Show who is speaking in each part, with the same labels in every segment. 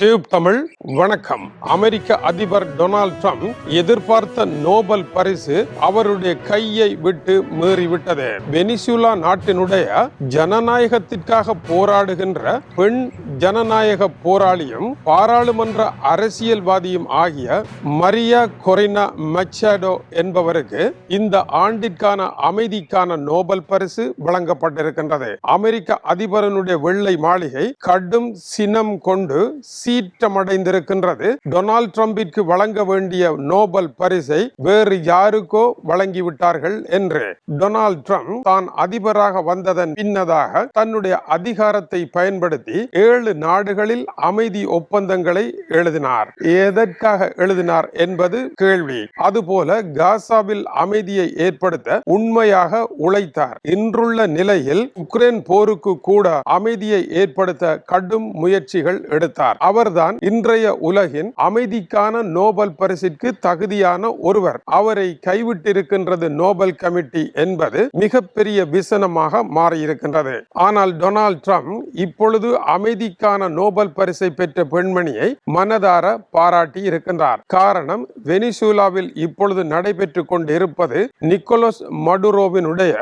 Speaker 1: Tube Tamil வணக்கம். அமெரிக்க அதிபர் Donald Trump எதிர்பார்த்த நோபல் பரிசு அவருடைய கையை விட்டு மீறிவிட்டது. வெனிசுலா நாட்டினுடைய ஜனநாயகத்திற்காக போராடுகின்ற பெண் ஜனநாயக போராளியும் பாராளுமன்ற அரசியல்வாதியும் ஆகிய மரியா கொரினா மச்சாடோ என்பவருக்கு இந்த ஆண்டிற்கான அமைதிக்கான நோபல் பரிசு வழங்கப்பட்டிருக்கின்றது. அமெரிக்க அதிபரனுடைய வெள்ளை மாளிகை கடும் சினம் கொண்டு சீற்றமடைந்திருக்கின்றது. டொனால்ட் ட்ரம்பிற்கு வழங்க வேண்டிய நோபல் பரிசை வேறு யாருக்கோ வழங்கிவிட்டார்கள் என்று டொனால்ட் ட்ரம்ப் தான் அதிபராக வந்ததன் பின்னதாக தன்னுடைய அதிகாரத்தை பயன்படுத்தி ஏழு நாடுகளில் அமைதி ஒப்பந்தங்களை எழுதினார். எதற்காக எழுதினார் என்பது கேள்வி. அதுபோல காசாவில் அமைதியை ஏற்படுத்த உண்மையாக உழைத்தார். இன்றுள்ள நிலையில் உக்ரைன் போருக்கு கூட அமைதியை ஏற்படுத்த கடும் முயற்சிகள் எடுத்தார். அவர் அவர்தான் இன்றைய உலகின் அமைதிக்கான நோபல் பரிசிற்கு தகுதியான ஒருவர். அவரை கைவிட்டிருக்கின்றது நோபல் கமிட்டி என்பது மிகப்பெரிய விசனமாக மாறியிருக்கின்றது. ஆனால் டொனால்ட் ட்ரம்ப் இப்பொழுது அமைதிக்கான நோபல் பரிசை பெற்ற பெண்மணியை மனதார பாராட்டி இருக்கின்றார். காரணம் வெனிசுலாவில் இப்பொழுது நடைபெற்று கொண்டிருப்பது நிக்கோலஸ் மடுரோவினுடைய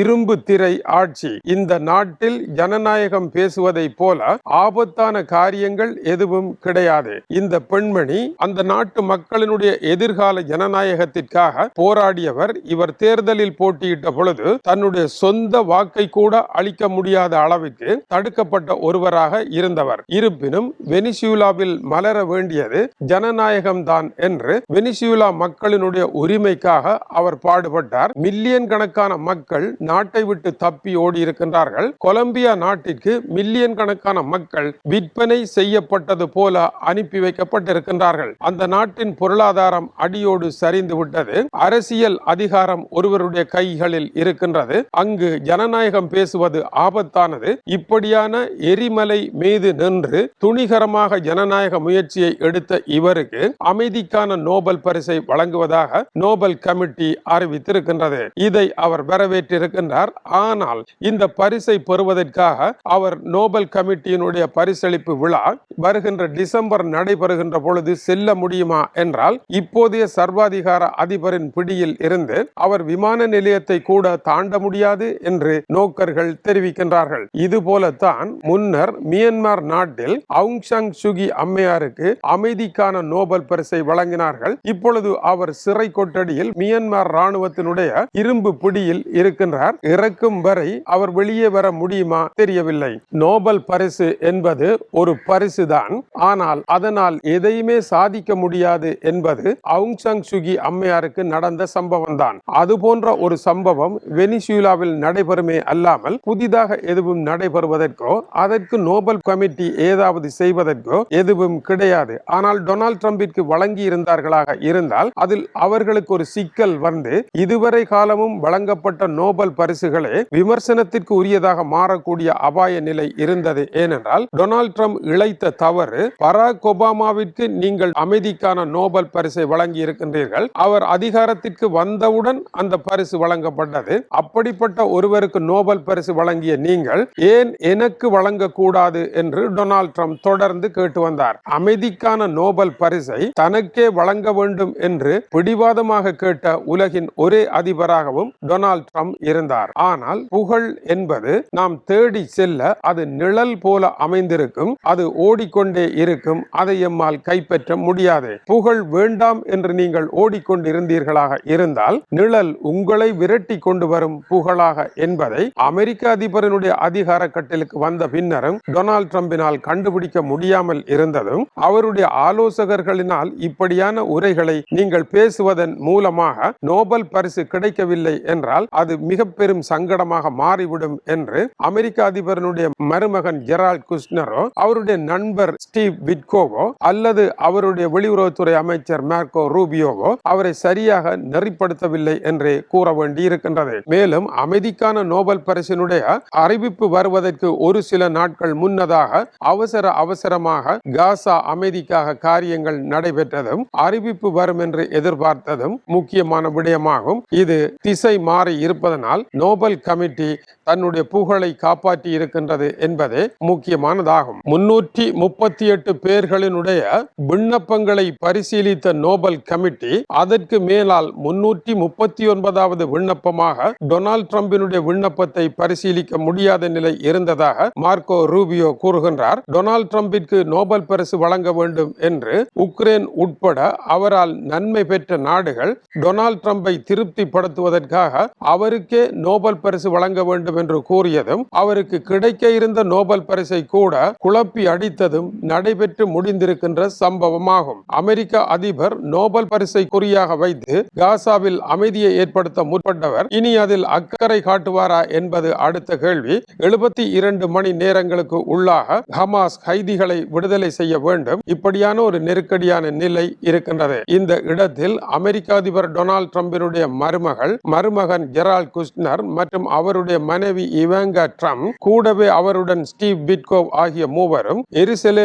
Speaker 1: இரும்பு திரை ஆட்சி. இந்த நாட்டில் ஜனநாயகம் பேசுவதை போல ஆபத்தான காரியங்கள் எதுவும் கிடையாது. இந்த பெண்மணி அந்த நாட்டு மக்களினுடைய எதிர்கால ஜனநாயகத்திற்காக போராடியவர். இவர் தேர்தலில் போட்டியிட்ட பொழுது தன்னுடைய சொந்த வாக்கை கூட அளிக்க முடியாத அளவிற்கு தடுக்கப்பட்ட ஒருவராக இருந்தவர். இருப்பினும் வெனிசுலாவில் மலர வேண்டியது ஜனநாயகம் தான் என்று வெனிசுலா மக்களினுடைய உரிமைக்காக அவர் பாடுபட்டார். மில்லியன் கணக்கான மக்கள் நாட்டை விட்டு தப்பி ஓடி இருக்கின்றார்கள் கொலம்பியா நாட்டிற்கு மில்லியன் கணக்கான மக்கள் விற்பனை செய்யப்பட்டது போல அனுப்பி வைக்கப்பட்டிருக்கின்றார்கள். அந்த நாட்டின் பொருளாதாரம் அடியோடு சரிந்து விட்டது. அரசியல் அதிகாரம் ஒருவருடைய கைகளில் இருக்கின்றது. அங்கு ஜனநாயகம் பேசுவது ஆபத்தானது. இப்படியான எரிமலை மீது நின்று துணிகரமாக ஜனநாயக முயற்சியை எடுத்த இவருக்கு அமைதிக்கான நோபல் பரிசை வழங்குவதாக நோபல் கமிட்டி அறிவித்திருக்கின்றது. இதை அவர் வரவேற்றிருக்கின்றார். ஆனால் இந்த பரிசை பெறுவதற்காக அவர் நோபல் கமிட்டியினுடைய பரிசளிப்பு விழா வருகின்ற டிசம்பர் நடைபெறுகின்ற பொழுது செல்ல முடியுமா என்றால் இப்போதைய சர்வாதிகார அதிபரின் பிடியில் இருந்து அவர் விமான நிலையத்தை கூட தாண்ட முடியாது என்று நோக்கர்கள் தெரிவிக்கின்றார்கள். இது போலத்தான் முன்னர் மியன்மார் நாட்டில் அவுங் சாங் சுகி அம்மையாருக்கு அமைதிக்கான நோபல் பரிசை வழங்கினார்கள். இப்பொழுது அவர் சிறை கொட்டடியில் மியன்மார் ராணுவத்தினுடைய இரும்பு பிடியில் இருக்கின்றார். இறக்கும் வரை அவர் வெளியே வர முடியுமா தெரியவில்லை. நோபல் பரிசு என்பது ஒரு பரிசுதான். தான். ஆனால் அதனால் எதையுமே சாதிக்க முடியாது என்பது அவுங் சங் சுகி அம்மையாருக்கு நடந்த சம்பவம் தான் அது போன்ற ஒரு சம்பவம் வெனிசுலாவில் நடைபெறுமே அல்லாமல் புதிதாக எதுவும் நடைபெறுவதற்கோ அதற்கு நோபல் கமிட்டி ஏதாவது செய்வதற்கோ எதுவும் கிடையாது. ஆனால் டொனால்ட் ட்ரம்பிற்கு வழங்கி இருந்தார்களாக இருந்தால் அதில் அவர்களுக்கு ஒரு சிக்கல் வந்து இதுவரை காலமும் வழங்கப்பட்ட நோபல் பரிசுகளே விமர்சனத்திற்கு உரியதாக மாறக்கூடிய அபாய நிலை இருந்தது. ஏனென்றால் டொனால்ட் ட்ரம்ப் இழைத்த தவறு பராக் ஒபாமாவிற்கு நீங்கள் அமைதிக்கான நோபல் பரிசை வழங்கி இருக்கின்றீர்கள். அவர் அதிகாரத்திற்கு வந்தவுடன் அந்த பரிசு வழங்கப்பட்டது. அப்படிப்பட்ட ஒருவருக்கு நோபல் பரிசு வழங்கிய நீங்கள் ஏன் எனக்கு வழங்கக்கூடாது என்று டொனால்ட் ட்ரம்ப் தொடர்ந்து கேட்டு வந்தார். அமைதிக்கான நோபல் பரிசை தனக்கே வழங்க வேண்டும் என்று பிடிவாதமாக கேட்ட உலகின் ஒரே அதிபராகவும் டொனால்ட் ட்ரம்ப் இருந்தார். ஆனால் புகழ் என்பது நாம் தேடி செல்ல அது நிழல் போல அமைந்திருக்கும் அது ஓடிக்கொண்டு இருக்கும் அதை எம்மால் கைப்பற்ற முடியாது. புகழ் வேண்டாம் என்று நீங்கள் ஓடிக்கொண்டிருந்தீர்களாக இருந்தால் நிழல் உங்களை விரட்டி கொண்டு வரும் புகழாக என்பதை அமெரிக்க அதிபரனுடைய அதிகார கட்டிலுக்கு வந்த பின்னரும் டொனால்ட் ட்ரம்பினால் கண்டுபிடிக்க முடியாமல் இருந்ததும் அவருடைய ஆலோசகர்களினால் இப்படியான உரைகளை நீங்கள் பேசுவதன் மூலமாக நோபல் பரிசு கிடைக்கவில்லை என்றால் அது மிக பெரும் சங்கடமாக மாறிவிடும் என்று அமெரிக்க அதிபரனுடைய மருமகன் ஜெரால்ட் குஸ்னரோ அவருடைய நண்பர் ஸ்டீவ் விட்கோவோ அல்லது அவருடைய வெளியுறவுத்துறை அமைச்சர் மார்க்கோ ரூபியோவோ அவரை சரியாக நெறிப்படுத்தவில்லை என்றே கூற வேண்டி இருக்கின்றது மேலும் அமைதிக்கான நோபல் பரிசினுடைய அறிவிப்பு வருவதற்கு ஒரு சில நாட்கள் முன்னதாக அவசர அவசரமாக காசா அமைதிக்காக காரியங்கள் நடைபெற்றதும் அறிவிப்பு வரும் என்று எதிர்பார்த்ததும் முக்கியமான விடயமாகும். இது திசை மாறி இருப்பதனால் நோபல் கமிட்டி தன்னுடைய புகழை காப்பாற்றி இருக்கின்றது என்பதே முக்கியமானதாகும். முன்னூற்றி முப்பது முப்பத்தி எட்டு பேர்களினுடைய விண்ணப்பங்களை பரிசீலித்த நோபல் கமிட்டி அதற்கு மேலால் முன்னூற்றி முப்பத்தி ஒன்பதாவது விண்ணப்பமாக டொனால்ட் ட்ரம்பினுடைய விண்ணப்பத்தை பரிசீலிக்க முடியாத நிலை இருந்ததாக மார்க்கோ ரூபியோ கூறுகின்றார். டொனால்ட் ட்ரம்பிற்கு நோபல் பரிசு வழங்க வேண்டும் என்று உக்ரைன் உட்பட அவரால் நன்மை பெற்ற நாடுகள் டொனால்ட் ட்ரம்பை திருப்திப்படுத்துவதற்காக அவருக்கே நோபல் பரிசு வழங்க வேண்டும் என்று கூறியதும் அவருக்கு கிடைக்க இருந்த நோபல் பரிசை கூட குழப்பி அடித்ததும் நடைபெற்று முடிந்திருக்கின்ற சம்பவமாகும். அமெரிக்க அதிபர் நோபல் பரிசை குறியாக வைத்து காசாவில் அமைதியை ஏற்படுத்த முற்பட்டவர் இனி அதில் அக்கறை காட்டுவாரா என்பது அடுத்த கேள்வி. எழுபத்தி இரண்டு மணி நேரங்களுக்கு உள்ளாக ஹமாஸ் கைதிகளை விடுதலை செய்ய வேண்டும். இப்படியான ஒரு நெருக்கடியான நிலை இருக்கின்றது. இந்த இடத்தில் அமெரிக்க அதிபர் டொனால்ட் டிரம்பினுடைய மருமகள் மருமகன் ஜெரால் குஸ்னர் மற்றும் அவருடைய மனைவி இவங்க ட்ரம்ப் கூடவே அவருடன் ஸ்டீவ் பிட்கோவ் ஆகிய மூவரும்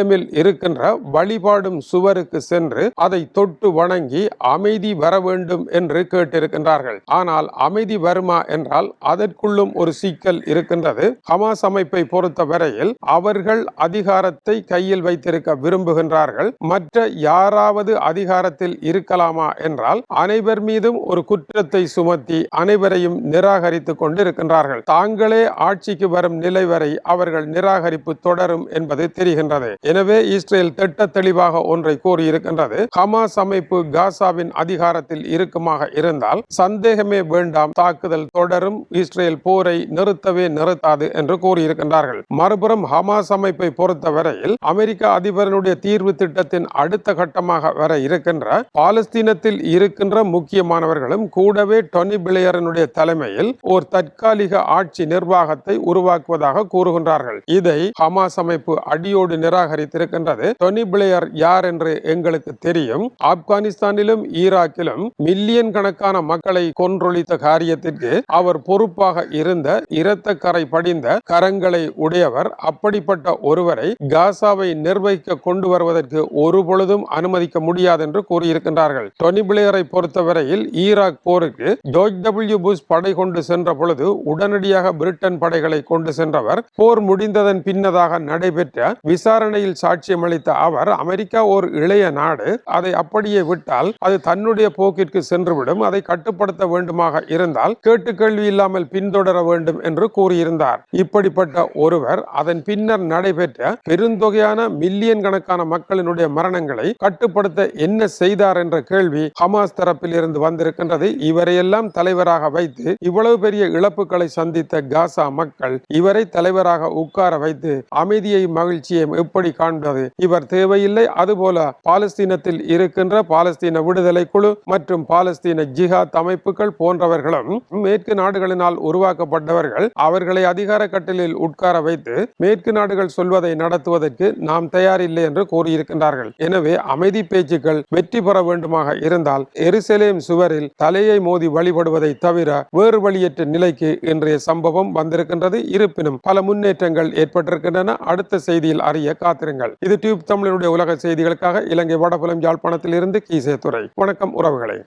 Speaker 1: எருசலேமில் இருக்கின்ற வழிபாடும் சுவருக்கு சென்று அதை தொட்டு வணங்கி அமைதி வர வேண்டும் என்று கேட்டிருக்கின்றார்கள். ஆனால் அமைதி வருமா என்றால் அதற்குள்ளும் ஒரு சிக்கல் இருக்கின்றது. ஹமாஸ் அமைப்பை பொறுத்த வரையில் அவர்கள் அதிகாரத்தை கையில் வைத்திருக்க விரும்புகின்றார்கள். மற்ற யாராவது அதிகாரத்தில் இருக்கலாமா என்றால் அனைவர் மீதும் ஒரு குற்றத்தை சுமத்தி அனைவரையும் நிராகரித்துக் கொண்டிருக்கின்றார்கள். தாங்களே ஆட்சிக்கு வரும் நிலை வரை அவர்கள் நிராகரிப்பு தொடரும் என்பது தெரிகின்றது. எனவே இஸ்ரேல் திட்ட தெளிவாக ஒன்றை கூறியிருக்கின்றது. ஹமாஸ் அமைப்பு காசாவின் அதிகாரத்தில் இருக்குமாக இருந்தால் சந்தேகமே வேண்டாம் தாக்குதல் தொடரும் இஸ்ரேல் போரை நிறுத்தவே நிறுத்தாது என்று கூறியிருக்கின்றார்கள். மறுபுறம் ஹமாஸ் அமைப்பை பொறுத்தவரையில் அமெரிக்க அதிபரனுடைய தீர்வு திட்டத்தின் அடுத்த கட்டமாக வர இருக்கின்ற பாலஸ்தீனத்தில் இருக்கின்ற முக்கியமானவர்களும் கூடவே டொனி பிளேயரனுடைய தலைமையில் ஒரு தற்காலிக ஆட்சி நிர்வாகத்தை உருவாக்குவதாக கூறுகின்றார்கள். இதை ஹமாஸ் அமைப்பு அடியோடு நிராக நிராகரித்திருக்கின்றது டொனி பிளேயர் யார் என்று எங்களுக்கு தெரியும். ஆப்கானிஸ்தானிலும் ஈராக்கிலும் மில்லியன் கணக்கான மக்களை கொன்றொழித்த காரியத்திற்கு அவர் பொறுப்பாக இருந்த இரத்தக்கரை படிந்த கரங்களை உடையவர். அப்படிப்பட்ட ஒருவரை காசாவை நிர்வகிக்க கொண்டு வருவதற்கு ஒரு பொழுதும் அனுமதிக்க முடியாது என்று கூறியிருக்கின்றார்கள். டொனி பிளேயரை பொறுத்தவரையில் ஈராக் போருக்கு ஜோர்ஜ் டபிள்யூ புஷ் படை கொண்டு சென்ற பொழுது உடனடியாக பிரிட்டன் படைகளை கொண்டு சென்றவர். போர் முடிந்ததன் பின்னதாக நடைபெற்ற விசாரணை விசாரணையில் சாட்சியம் அளித்த அவர் அமெரிக்கா ஒரு இளைய நாடு. அதை அப்படியே விட்டால் அது தன்னுடைய போக்கிற்கு சென்றுவிடும். அதை கட்டுப்படுத்த வேண்டுமாக இருந்தால் கேட்டு கேள்வி இல்லாமல் பின்தொடர வேண்டும் என்று கூறியிருந்தார். இப்படிப்பட்ட ஒருவர் அதன் பின்னர் நடைபெற்ற பெருந்தொகையான மில்லியன் கணக்கான மக்களினுடைய மரணங்களை கட்டுப்படுத்த என்ன செய்தார் என்ற கேள்வி ஹமாஸ் தரப்பில் இருந்து வந்திருக்கின்றது. இவரையெல்லாம் தலைவராக வைத்து இவ்வளவு பெரிய இழப்புகளை சந்தித்த காசா மக்கள் இவரை தலைவராக உட்கார வைத்து அமைதியை மகிழ்ச்சியை எப்படி காண்பது இவர் தேவையில்லை அதுபோல பாலஸ்தீனத்தில் இருக்கின்ற பாலஸ்தீன விடுதலை குழு மற்றும் பாலஸ்தீன ஜிஹாத் அமைப்புகள் போன்றவர்களும் மேற்கு நாடுகளினால் உருவாக்கப்பட்டவர்கள் அவர்களை அதிகார கட்டிலில் உட்கார வைத்து மேற்கு நாடுகள் சொல்வதை நடத்துவதற்கு நாம் தயாரில்லை என்று கூறியிருக்கின்றார்கள். எனவே அமைதி பேச்சுக்கள் வெற்றி பெற வேண்டுமாக இருந்தால் எருசலேம் சுவரில் தலையை மோதி வழிபடுவதை தவிர வேறு வழியற்ற நிலைக்கு இன்றைய சம்பவம் வந்திருக்கின்றது. இருப்பினும் பல முன்னேற்றங்கள் ஏற்பட்டிருக்கின்றன. அடுத்த செய்தியில் அறிய காத்திருங்கள் இது டியூப் தமிழனுடைய உலக செய்திகளுக்காக இலங்கை வடபுலம் யாழ்ப்பாணத்தில் இருந்து கீசே துறை வணக்கம் உறவுகளை.